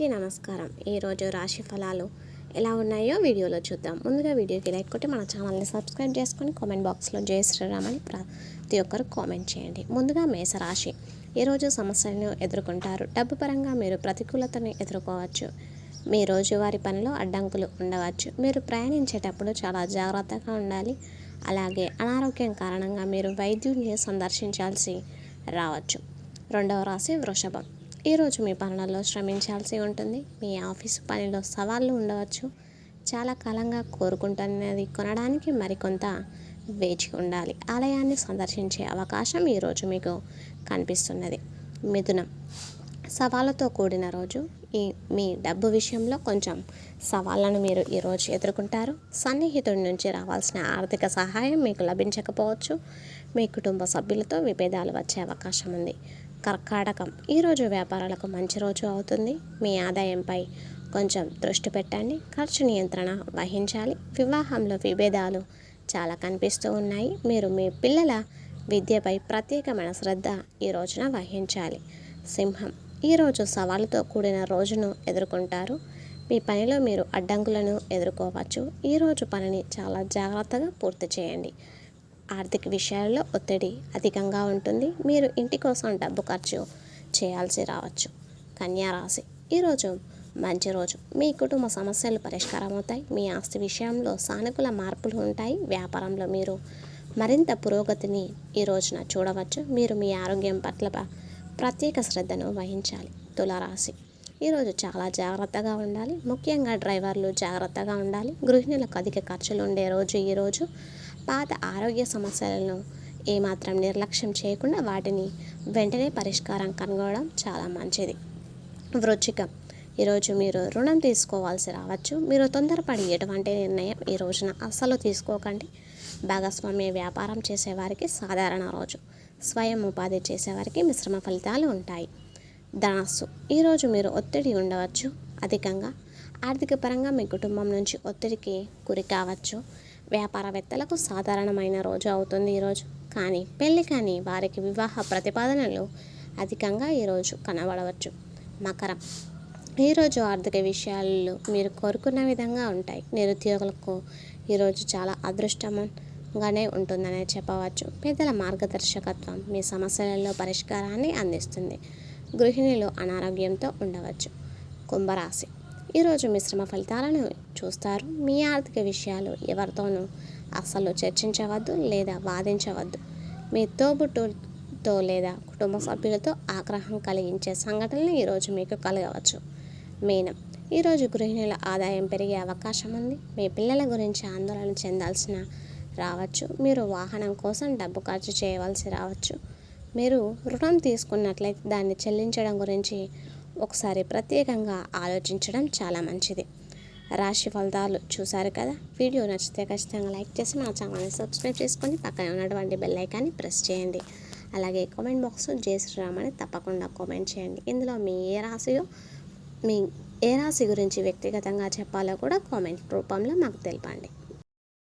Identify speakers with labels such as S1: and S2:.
S1: అందరికీ నమస్కారం. ఈరోజు రాశి ఫలాలు ఎలా ఉన్నాయో వీడియోలో చూద్దాం. ముందుగా వీడియోకి లైక్ కొట్టి మన ఛానల్ని సబ్స్క్రైబ్ చేసుకొని కామెంట్ బాక్స్లో జయ శ్రీరామని ప్రతి ఒక్కరు కామెంట్ చేయండి. ముందుగా మేషరాశి. ఈరోజు సమస్యలను ఎదుర్కొంటారు. డబ్బు పరంగా మీరు ప్రతికూలతను ఎదుర్కోవచ్చు. మీ రోజువారి పనిలో అడ్డంకులు ఉండవచ్చు. మీరు ప్రయాణించేటప్పుడు చాలా జాగ్రత్తగా ఉండాలి. అలాగే అనారోగ్యం కారణంగా మీరు వైద్యుల్ని సందర్శించాల్సి రావచ్చు. రెండవ రాశి వృషభం. ఈరోజు మీ పనులలో శ్రమించాల్సి ఉంటుంది. మీ ఆఫీసు పనిలో సవాళ్ళు ఉండవచ్చు. చాలా కాలంగా కోరుకుంటున్నది కొనడానికి మరికొంత వేచి ఉండాలి. ఆలయాన్ని సందర్శించే అవకాశం ఈరోజు మీకు కనిపిస్తున్నది. మిథునం. సవాళ్ళతో కూడిన రోజు. ఈ మీ డబ్బు విషయంలో కొంచెం సవాళ్ళను మీరు ఈరోజు ఎదుర్కొంటారు. సన్నిహితుడి నుంచి రావాల్సిన ఆర్థిక సహాయం మీకు లభించకపోవచ్చు. మీ కుటుంబ సభ్యులతో విభేదాలు వచ్చే అవకాశం ఉంది. కర్కాటకం. ఈరోజు వ్యాపారాలకు మంచి రోజు అవుతుంది. మీ ఆదాయంపై కొంచెం దృష్టి పెట్టండి. ఖర్చు నియంత్రణ వహించాలి. వివాహంలో విభేదాలు చాలా కనిపిస్తూ ఉన్నాయి. మీరు మీ పిల్లల విద్యపై ప్రత్యేకమైన శ్రద్ధ ఈ రోజున వహించాలి. సింహం. ఈరోజు సవాలుతో కూడిన రోజును ఎదుర్కొంటారు. మీ పనిలో మీరు అడ్డంకులను ఎదుర్కోవచ్చు. ఈరోజు పనిని చాలా జాగ్రత్తగా పూర్తి చేయండి. ఆర్థిక విషయాల్లో ఒత్తిడి అధికంగా ఉంటుంది. మీరు ఇంటి కోసం డబ్బు ఖర్చు చేయాల్సి రావచ్చు. కన్యారాశి ఈరోజు మంచి రోజు. మీ కుటుంబ సమస్యలు పరిష్కారం అవుతాయి. మీ ఆస్తి విషయంలో సానుకూల మార్పులు ఉంటాయి. వ్యాపారంలో మీరు మరింత పురోగతిని ఈ రోజున చూడవచ్చు. మీరు మీ ఆరోగ్యం పట్ల ప్రత్యేక శ్రద్ధను వహించాలి. తులారాశి. ఈరోజు చాలా జాగ్రత్తగా ఉండాలి. ముఖ్యంగా డ్రైవర్లు జాగ్రత్తగా ఉండాలి. గృహిణులకు అధిక ఖర్చులు ఉండే రోజు ఈరోజు పాత ఆరోగ్య సమస్యలను ఏమాత్రం నిర్లక్ష్యం చేయకుండా వాటిని వెంటనే పరిష్కారం కనుగొనడం చాలా మంచిది. వృచ్చికం. ఈరోజు మీరు రుణం తీసుకోవాల్సి రావచ్చు. మీరు తొందరపడి ఎటువంటి నిర్ణయం ఈ రోజున అస్సలు తీసుకోకండి. భాగస్వామ్య వ్యాపారం చేసేవారికి సాధారణ రోజు. స్వయం ఉపాధి చేసేవారికి మిశ్రమ ఫలితాలు ఉంటాయి. ధనస్సు. ఈరోజు మీరు ఒత్తిడి ఉండవచ్చు. అధికంగా ఆర్థిక పరంగా మీ కుటుంబం నుంచి ఒత్తిడికి గురి కావచ్చు. వ్యాపారవేత్తలకు సాధారణమైన రోజు అవుతుంది ఈరోజు. కానీ పెళ్ళి కానీ వారికి వివాహ ప్రతిపాదనలు అధికంగా ఈరోజు కనబడవచ్చు. మకరం. ఈరోజు ఆర్థిక విషయాలు మీరు కోరుకున్న విధంగా ఉంటాయి. నిరుద్యోగులకు ఈరోజు చాలా అదృష్టంగానే ఉంటుందనే చెప్పవచ్చు. పెద్దల మార్గదర్శకత్వం మీ సమస్యలలో పరిష్కారాన్ని అందిస్తుంది. గృహిణులు అనారోగ్యంతో ఉండవచ్చు. కుంభరాశి. ఈరోజు మిశ్రమ ఫలితాలను చూస్తారు. మీ ఆర్థిక విషయాలు ఎవరితోనూ అస్సలు చర్చించవద్దు లేదా వాదించవద్దు. మీ తోబుట్టుతో లేదా కుటుంబ సభ్యులతో ఆగ్రహం కలిగించే సంఘటనలు ఈరోజు మీకు కలగవచ్చు. మీనం. ఈరోజు గృహిణుల ఆదాయం పెరిగే అవకాశం ఉంది. మీ పిల్లల గురించి ఆందోళన చెందాల్సిన రావచ్చు. మీరు వాహనం కోసం డబ్బు ఖర్చు చేయవలసి రావచ్చు. మీరు రుణం తీసుకున్నట్లయితే దాన్ని చెల్లించడం గురించి ఒకసారి ప్రత్యేకంగా ఆలోచించడం చాలా మంచిది. రాశి ఫలితాలు చూసారు కదా? వీడియో నచ్చితే ఖచ్చితంగా లైక్ చేసి మా ఛానల్ని సబ్స్క్రైబ్ చేసుకొని పక్కన ఉన్నటువంటి బెల్ ఐకాన్ని ప్రెస్ చేయండి. అలాగే కామెంట్ బాక్స్లో జై శ్రీరామని తప్పకుండా కామెంట్ చేయండి. ఇందులో మీ ఏ రాశియో మీ ఏ రాశి గురించి వ్యక్తిగతంగా చెప్పాలో కూడా కామెంట్ రూపంలో మాకు తెలపండి.